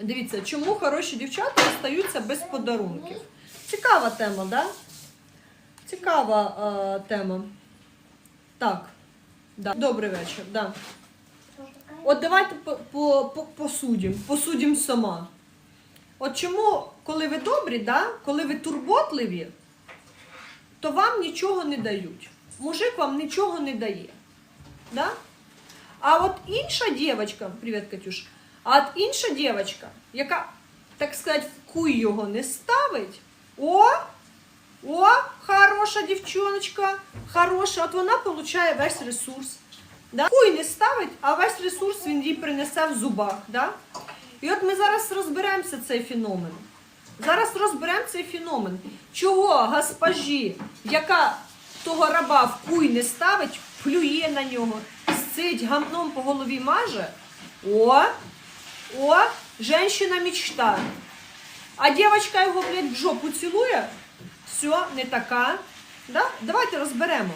Дивіться, чому хороші дівчата остаються без подарунків? Цікава тема, да? Цікава е, тема. Так. Да. Добрий вечір. Да. От давайте по- по- по- посудім, посудім сама. От чому, коли ви добрі, да? коли ви турботливі, то вам нічого не дають. Мужик вам нічого не дає. Да? А от інша дівчинка, привіт, Катюш, а от інша дівчинка, яка, так сказати, в куй його не ставить, о, о, хороша дівчоночка, хороша, от вона получає весь ресурс. Да? Куй не ставить, а весь ресурс він їй принесе в зубах. Да? І от ми зараз розберемося цей феномен. Зараз розберемо цей феномен. Чого госпожі, яка того раба в куй не ставить, плює на нього, сцить гамном по голові маже. О, о, женщина мечта. А дівчинка його, блядь, в жопу цілує, все, не така. Да? Давайте розберемо.